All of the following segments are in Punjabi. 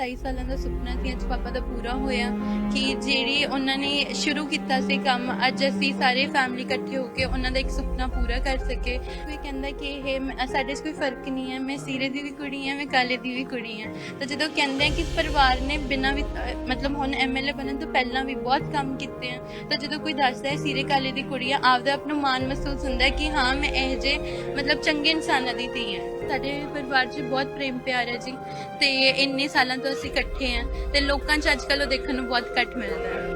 27 ਸਾਲਾਂ ਦਾ ਸੁਪਨਾ ਸੀ, ਅੱਜ ਪਾਪਾ ਦਾ ਪੂਰਾ ਹੋਇਆ ਕਿ ਜਿਹੜੀ ਉਹਨਾਂ ਨੇ ਸ਼ੁਰੂ ਕੀਤਾ ਸੀ ਕੰਮ, ਅੱਜ ਅਸੀਂ ਸਾਰੇ ਫੈਮਿਲੀ ਇਕੱਠੇ ਹੋ ਕੇ ਉਹਨਾਂ ਦਾ ਇੱਕ ਸੁਪਨਾ ਪੂਰਾ ਕਰ ਸਕੇ ਕੋਈ ਕਹਿੰਦਾ ਕਿ ਇਹ ਮੈਂ- ਸਾਡੇ 'ਚ ਕੋਈ ਫ਼ਰਕ ਨਹੀਂ ਹੈ, ਮੈਂ ਸੀਰੇ ਦੀ ਵੀ ਕੁੜੀ ਹਾਂ, ਮੈਂ ਕਾਲੇ ਦੀ ਵੀ ਕੁੜੀ ਹਾਂ। ਤਾਂ ਜਦੋਂ ਕਹਿੰਦੇ ਆ ਕਿ ਪਰਿਵਾਰ ਨੇ ਬਿਨਾਂ ਵੀ ਮਤਲਬ ਹੁਣ ਐਮਐਲਏ ਬਣਨ ਤੋਂ ਪਹਿਲਾਂ ਵੀ ਬਹੁਤ ਕੰਮ ਕੀਤੇ ਆ, ਤਾਂ ਜਦੋਂ ਕੋਈ ਦੱਸਦਾ ਹੈ ਸੀਰੇ ਕਾਲੇ ਦੀ ਕੁੜੀ ਆ ਆਪਦਾ ਆਪ ਨੂੰ ਮਾਣ ਮਹਿਸੂਸ ਹੁੰਦਾ ਕਿ ਹਾਂ, ਮੈਂ ਇਹ ਜੇ ਮਤਲਬ ਚੰਗੇ ਇਨਸਾਨਾਂ ਦੀ ਧੀ ਹਾਂ। ਸਾਡੇ ਪਰਿਵਾਰ 'ਚ ਬਹੁਤ ਪ੍ਰੇਮ ਪਿਆਰ ਹੈ ਜੀ ਤੇ ਇੰਨੇ ਸਾਲਾਂ ਤੋਂ ਅਸੀਂ ਇਕੱਠੇ ਆ ਤੇ ਲੋਕਾਂ 'ਚ ਅੱਜ ਕੱਲ੍ਹ ਉਹ ਦੇਖਣ ਨੂੰ ਬਹੁਤ ਘੱਟ ਮਿਲਦਾ ਹੈ।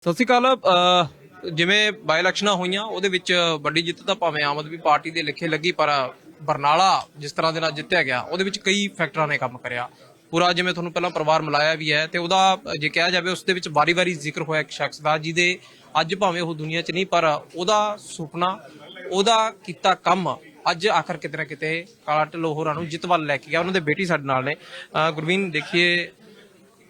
ਸਤਿ ਸ਼੍ਰੀ ਅਕਾਲ, ਅਹ, ਜਿਵੇਂ ਬਾਈ ਇਲੈਕਸ਼ਨਾਂ ਹੋਈਆਂ, ਉਹਦੇ ਵਿੱਚ ਵੱਡੀ ਜਿੱਤ ਤਾਂ ਭਾਵੇਂ ਆਮ ਆਦਮੀ ਪਾਰਟੀ ਦੇ ਲਿਖੇ ਲੱਗੀ, ਪਰ ਬਰਨਾਲਾ ਜਿਸ ਤਰ੍ਹਾਂ ਦੇ ਨਾਲ ਜਿੱਤਿਆ ਗਿਆ, ਉਹਦੇ ਵਿੱਚ ਕਈ ਫੈਕਟਰਾਂ ਨੇ ਕੰਮ ਕਰਿਆ। ਪੂਰਾ ਜਿਵੇਂ ਤੁਹਾਨੂੰ ਪਹਿਲਾਂ ਪਰਿਵਾਰ ਮਿਲਾਇਆ ਵੀ ਹੈ, ਤੇ ਉਹਦਾ ਜੇ ਕਿਹਾ ਜਾਵੇ ਉਸ ਦੇ ਵਿੱਚ ਵਾਰੀ-ਵਾਰੀ ਜ਼ਿਕਰ ਹੋਇਆ ਇੱਕ ਸ਼ਖਸ ਦਾ, ਜਿਹਦੇ ਅੱਜ ਭਾਵੇਂ ਉਹ ਦੁਨੀਆ 'ਚ ਨਹੀਂ, ਪਰ ਉਹਦਾ ਸੁਪਨਾ ਉਹਦਾ ਕੀਤਾ ਕੰਮ ਅੱਜ ਆਖਰ ਕਿਤੇ ਨਾ ਕਿਤੇ ਕਾਲਾ ਢਿੱਲੋਂ ਹੋਰਾਂ ਨੂੰ ਜਿੱਤ ਵੱਲ ਲੈ ਕੇ ਗਿਆ। ਉਹਨਾਂ ਦੇ ਬੇਟੀ ਸਾਡੇ ਨਾਲ ਨੇ। ਗੁਰਵੀਨ ਦੇਖੀਏ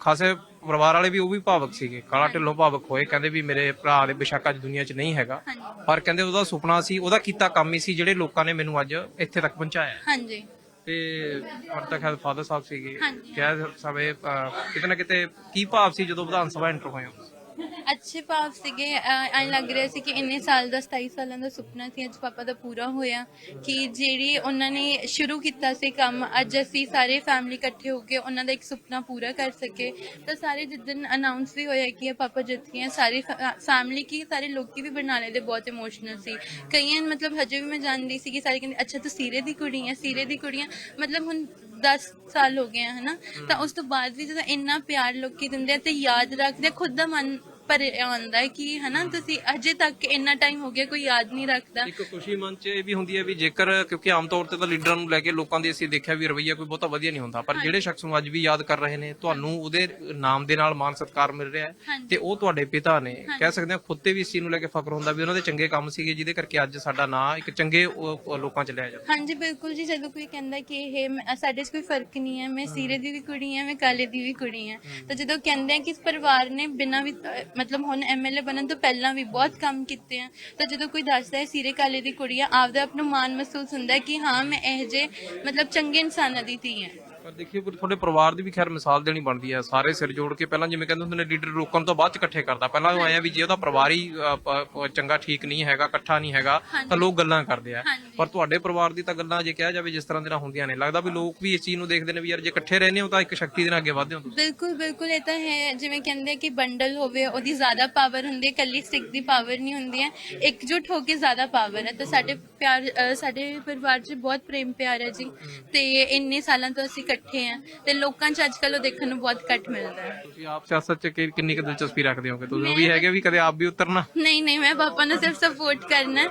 ਖਾਸੇ ਪਰਿਵਾਰ ਵਾਲੇ ਵੀ ਉਹ ਵੀ ਭਾਵਕ ਸੀਗੇ। ਕਾਲਾ ਢਿੱਲੋਂ ਭਾਵਕ ਹੋਏ। ਕਹਿੰਦੇ ਵੀ ਮੇਰੇ ਭਰਾ ਦੇ ਬੇਸ਼ੱਕ ਅੱਜ ਦੁਨੀਆ 'ਚ ਨਹੀਂ ਹੈਗਾ। ਪਰ ਕਹਿੰਦੇ ਉਹਦਾ ਸੁਪਨਾ ਸੀ ਉਹਦਾ ਕੀਤਾ ਕੰਮ ਹੀ ਸੀ ਜਿਹੜੇ ਲੋਕਾਂ ਨੇ ਮੈਨੂੰ ਅੱਜ ਇੱਥੇ ਤੱਕ ਪਹੁੰਚਾਇਆ। ਹਾਂਜੀ। ਤੇ ਤੱਕ ਹੈ ਫਾਦਰ ਸਾਹਿਬ ਸੀਗੇ। ਕਹਿ ਸਭੇ ਕਿਤੇ ਨਾ ਕਿਤੇ ਕੀ ਭਾਵ ਸੀ ਜਦੋਂ ਵਿਧਾਨ ਸਭਾ ਐਂਟਰ ਹੋਏ। ਹੋ ਅੱਛੇ ਭਾਵ ਸੀਗੇ। ਐਂ ਲੱਗ ਰਿਹਾ ਸੀ ਕਿ ਇੰਨੇ ਸਾਲ ਦਾ 27 ਸਾਲਾਂ ਦਾ ਸੁਪਨਾ ਸੀ ਅੱਜ ਪਾਪਾ ਦਾ ਪੂਰਾ ਹੋਇਆ ਕਿ ਜਿਹੜੀ ਉਹਨਾਂ ਨੇ ਸ਼ੁਰੂ ਕੀਤਾ ਸੀ ਕੰਮ ਅੱਜ ਅਸੀਂ ਸਾਰੇ ਫੈਮਿਲੀ ਇਕੱਠੇ ਹੋ ਕੇ ਉਹਨਾਂ ਦਾ ਇੱਕ ਸੁਪਨਾ ਪੂਰਾ ਕਰ ਸਕੇ ਤਾਂ ਸਾਰੇ ਜਿੱਦਨ ਅਨਾਉਂਸ ਵੀ ਹੋਇਆ ਕਿ ਇਹ ਪਾਪਾ ਜਿੱਤ ਗਏ ਆ, ਸਾਰੀ ਫੈਮਿਲੀ ਕੀ ਸਾਰੇ ਲੋਕੀ ਵੀ ਬਰਨਾਲੇ ਦੇ ਬਹੁਤ ਇਮੋਸ਼ਨਲ ਸੀ। ਕਈਆਂ ਮਤਲਬ ਹਜੇ ਵੀ ਮੈਂ ਜਾਣਦੀ ਸੀ ਕਿ ਸਾਰੇ ਕਹਿੰਦੇ ਅੱਛਾ ਤੂੰ ਸੀਰੇ ਦੀ ਕੁੜੀ ਹੈ ਸੀਰੇ ਦੀ ਕੁੜੀ ਹੈ ਮਤਲਬ ਹੁਣ 10 ਸਾਲ ਹੋ ਗਏ ਆ ਹਨਾ? ਤਾਂ ਉਸ ਤੋਂ ਬਾਅਦ ਵੀ ਜਦੋਂ ਇੰਨਾ ਪਿਆਰ ਲੋਕੀ ਦਿੰਦੇ ਆ ਤੇ ਯਾਦ ਰੱਖਦੇ ਖੁਦ ਦਾ ਮਨ ਪਰ ਆਉਂਦਾ ਕਿ ਹਨਾ ਤੁਸੀਂ ਅਜੇ ਤੱਕ ਇੰਨਾ ਟਾਈਮ ਹੋ ਗਿਆ ਕੋਈ ਯਾਦ ਨਹੀਂ ਰੱਖਦਾ। ਇੱਕ ਖੁਸ਼ੀ ਮਨ 'ਚ ਇਹ ਵੀ ਹੁੰਦੀ ਹੈ ਵੀ ਜੇਕਰ ਕਿਉਂਕਿ ਆਮ ਤੌਰ ਤੇ ਤਾਂ ਲੀਡਰਾਂ ਨੂੰ ਲੈ ਕੇ ਲੋਕਾਂ ਦੀ ਅਸੀਂ ਦੇਖਿਆ ਵੀ ਰਵਈਆ ਕੋਈ ਬਹੁਤਾ ਵਧੀਆ ਨਹੀਂ ਹੁੰਦਾ ਪਰ ਜਿਹੜੇ ਸ਼ਖਸ ਨੂੰ ਅੱਜ ਵੀ ਯਾਦ ਕਰ ਰਹੇ ਨੇ ਤੁਹਾਨੂੰ ਉਹਦੇ ਨਾਮ ਦੇ ਨਾਲ ਮਾਨ ਸਤਿਕਾਰ ਮਿਲ ਰਿਹਾ ਹੈ। ਤੇ ਉਹ ਤੁਹਾਡੇ ਪਿਤਾ ਨੇ ਕਹਿ ਸਕਦੇ ਹਾਂ ਖੁਦ ਤੇ ਵੀ ਇਸ ਚੀਜ਼ ਨੂੰ ਲੈ ਕੇ ਫਖਰ ਹੁੰਦਾ ਵੀ ਉਹਨਾਂ ਦੇ ਚੰਗੇ ਕੰਮ ਸੀਗੇ ਜਿਹਦੇ ਕਰਕੇ ਅੱਜ ਸਾਡਾ ਨਾਂ ਇੱਕ ਚੰਗੇ ਲੋਕਾਂ 'ਚ ਲਿਆ ਜਾਂਦਾ ਹਾਂਜੀ ਬਿਲਕੁਲ ਜੀ ਜਦੋਂ ਕੋਈ ਕਹਿੰਦਾ ਕਿ ਇਹ ਸਾਡੇ 'ਚ ਕੋਈ ਫ਼ਰਕ ਨਹੀਂ ਹੈ ਮੈਂ ਸੀਰੇ ਦੀ ਵੀ ਕੁੜੀ ਹਾਂ ਮੈਂ ਕਾਲੇ ਦੀ ਵੀ ਕੁੜੀ ਹਾਂ ਤਾਂ ਜਦੋਂ ਕਹਿੰਦੇ ਆ ਕਿ ਇਸ ਪਰਿਵਾਰ ਨੇ ਬਿਨਾਂ ਵੀ ਮਤਲਬ ਹੁਣ ਐਮਐਲਏ ਬਣਨ ਤੋਂ ਪਹਿਲਾਂ ਵੀ ਬਹੁਤ ਕੰਮ ਕੀਤੇ ਆ। ਤਾਂ ਜਦੋਂ ਕੋਈ ਦੱਸਦਾ ਹੈ ਸੀਰੇ ਕਾਲੇ ਦੀ ਕੁੜੀ ਆ, ਆਪਦਾ ਆਪ ਨੂੰ ਮਾਣ ਮਹਿਸੂਸ ਹੁੰਦਾ ਹੈ ਕਿ ਹਾਂ, ਮੈਂ ਇਹ ਜੇ ਮਤਲਬ ਚੰਗੇ ਇਨਸਾਨਾਂ ਦੀ ਧੀ ਹਾਂ। ਪਰ ਦੇਖੀਏ ਪਰ ਤੁਹਾਡੇ ਪਰਿਵਾਰ ਦੀ ਵੀ ਖੈਰ ਮਿਸਾਲ ਦੇਣੀ ਬਣਦੀ ਹੈ ਸਾਰੇ ਸਿਰ ਜੋੜ ਕੇ। ਪਹਿਲਾਂ ਜਿਵੇਂ ਕਹਿੰਦੇ ਹੁੰਦੇ ਨੇ ਲੀਡਰ ਰੋਕਣ ਤੋਂ ਬਾਅਦ ਚ ਇਕੱਠੇ ਕਰਦਾ। ਪਹਿਲਾਂ ਉਹ ਆਇਆ ਵੀ ਜੇ ਉਹਦਾ ਪਰਿਵਾਰ ਹੀ ਅ, ਪ- ਪ- ਚੰਗਾ ਠੀਕ ਨਹੀਂ ਹੈਗਾ ਇਕੱਠਾ ਨਹੀਂ ਹੈਗਾ ਤਾਂ ਲੋਕ ਗੱਲਾਂ ਕਰਦੇ ਆ। ਪਰ ਤੁਹਾਡੇ ਪਰਿਵਾਰ ਦੀ ਤਾਂ ਗੱਲਾਂ ਜੇ ਕਿਹਾ ਜਾਵੇ ਜਿਸ ਤਰ੍ਹਾਂ ਦੇ ਨਾਲ ਹੁੰਦੀਆਂ ਨੇ ਲੱਗਦਾ ਵੀ ਲੋਕ ਵੀ ਇਸ ਚੀਜ਼ ਨੂੰ ਦੇਖਦੇ ਨੇ ਵੀ ਯਾਰ ਜੇ ਇਕੱਠੇ ਰਹਿੰਦੇ ਹੋ ਤਾਂ ਇੱਕ ਸ਼ਕਤੀ ਦੇ ਨਾਲ ਅੱਗੇ ਵਧਦੇ ਹੋ ਤੁਸੀਂ। ਬਿਲਕੁਲ ਬਿਲਕੁਲ ਇਹ ਤਾਂ ਹੈ। ਜਿਵੇਂ ਕਹਿੰਦੇ ਆ ਕਿ ਬੰਡਲ ਹੋਵੇ ਉਹਦੀ ਜ਼ਿਆਦਾ ਪਾਵਰ ਹੁੰਦੀ ਹੈ ਕੱਲੀ ਸਟਿਕ ਦੀ ਪਾਵਰ ਨਹੀਂ ਹੁੰਦੀ ਹੈ। ਇਕਜੁੱਟ ਹੋ ਕੇ ਜ਼ਿਆਦਾ ਪਾਵਰ ਹੈ। ਤਾਂ ਸਾਡੇ ਪਿਆਰ ਅ, ਸਾਡੇ ਪਰਿਵਾਰ 'ਚ ਬਹੁਤ ਪ੍ਰੇਮ ਪਿਆਰ ਹੈ ਜੀ। ਤੇ ਇੰਨੇ ਸਾਲਾਂ ਤੋਂ ਅਸੀਂ ਇਕੱਠੇ ਆ ਤੇ ਲੋਕਾਂ 'ਚ ਅੱਜ ਕੱਲ੍ਹ ਉਹ ਦੇਖਣ ਨੂੰ ਬਹੁਤ ਘੱਟ ਮਿਲਦਾ ਹੈ। ਤੁਸੀਂ ਆਪ ਸਿਆਸਤ ਚ ਕਿ- ਕਿੰਨੀ ਕੁ ਦਿਲਚਸਪੀ ਰੱਖਦੇ ਹੋਗੇ? ਤੁਸੀਂ ਉਹ ਵੀ ਹੈਗੇ ਵੀ ਕਦੇ ਆਪ ਵੀ ਉਤਰਨਾ? ਨਹੀਂ ਨਹੀਂ ਮੈਂ ਪਾਪਾ ਨੂੰ ਸਿਰਫ ਸਪੋਰਟ ਕਰਨਾ ਹੈ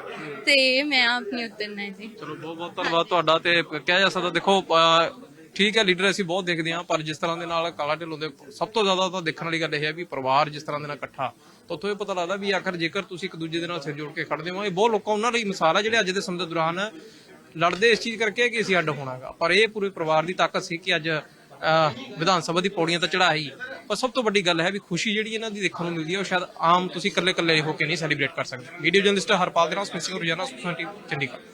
ਤੇ ਮੈਂ ਆਪ ਨਹੀਂ ਉਤਰਨਾ ਹੈ ਜੀ। ਚਲੋ ਬਹੁਤ ਬਹੁਤ ਧੰਨਵਾਦ ਤੁਹਾਡਾ ਤੇ ਕਿਹਾ ਜਾ ਸਕਦਾ ਦੇਖੋ ਅਹ, ਠੀਕ ਹੈ ਲੀਡਰ ਅਸੀਂ ਬਹੁਤ ਦੇਖਦੇ ਹਾਂ ਪਰ ਜਿਸ ਤਰ੍ਹਾਂ ਦੇ ਨਾਲ ਕਾਲਾ ਢਿੱਲੋਂ ਦੇ ਸਭ ਤੋਂ ਜ਼ਿਆਦਾ ਤਾਂ ਦੇਖਣ ਵਾਲੀ ਗੱਲ ਇਹ ਹੈ ਵੀ ਪਰਿਵਾਰ ਜਿਸ ਤਰ੍ਹਾਂ ਦੇ ਨਾਲ ਇਕੱਠਾ ਤਾਂ ਉੱਥੋਂ ਇਹ ਪਤਾ ਲੱਗਦਾ ਵੀ ਆਖਰ ਜੇਕਰ ਤੁਸੀਂ ਇੱਕ ਦੂਜੇ ਦੇ ਨਾਲ ਸਿਰ ਜੋੜ ਕੇ ਖੜਦੇ ਹੋ ਇਹ ਬਹੁਤ ਲੋਕਾਂ ਉਹਨਾਂ ਲਈ ਮਿਸਾਲ ਹੈ ਜਿਹੜੇ ਅੱਜ ਦੇ ਸਮੇਂ ਦੇ ਦੌਰਾਨ ਲੜਦੇ ਇਸ ਚੀਜ਼ ਕਰਕੇ ਕਿ ਅਸੀਂ ਅੱਡ ਹੋਣਾਗਾ। ਪਰ ਇਹ ਪੂਰੇ ਪਰਿਵਾਰ ਦੀ ਤਾਕਤ ਸੀ ਕਿ ਅੱਜ ਅਹ, ਵਿਧਾਨ ਸਭਾ ਦੀ ਪੌੜੀਆਂ ਤੇ ਚੜਾਈ ਪਰ ਸਭ ਤੋਂ ਵੱਡੀ ਗੱਲ ਹੈ ਵੀ ਖੁਸ਼ੀ ਜਿਹੜੀ ਇਹਨਾਂ ਦੀ ਦੇਖਣ ਨੂੰ ਮਿਲਦੀ ਹੈ ਉਹ ਸ਼ਾਇਦ ਆਮ ਤੁਸੀਂ ਇਕੱਲੇ ਇਕੱਲੇ ਹੋ ਕੇ ਨਹੀਂ ਸੈਲੀਬ੍ਰੇਟ ਕਰ ਸਕਦੇ। ਵੀਡੀਓ ਜਰਨਲਿਸਟ ਹਰਪਾਲ ਦੇ ਨਾਲ ਸਪੈਸ਼ਲ ਰੋਜ਼ਾਨਾ ਸੁਖਨਾ ਚੰਡੀਗੜ੍ਹ।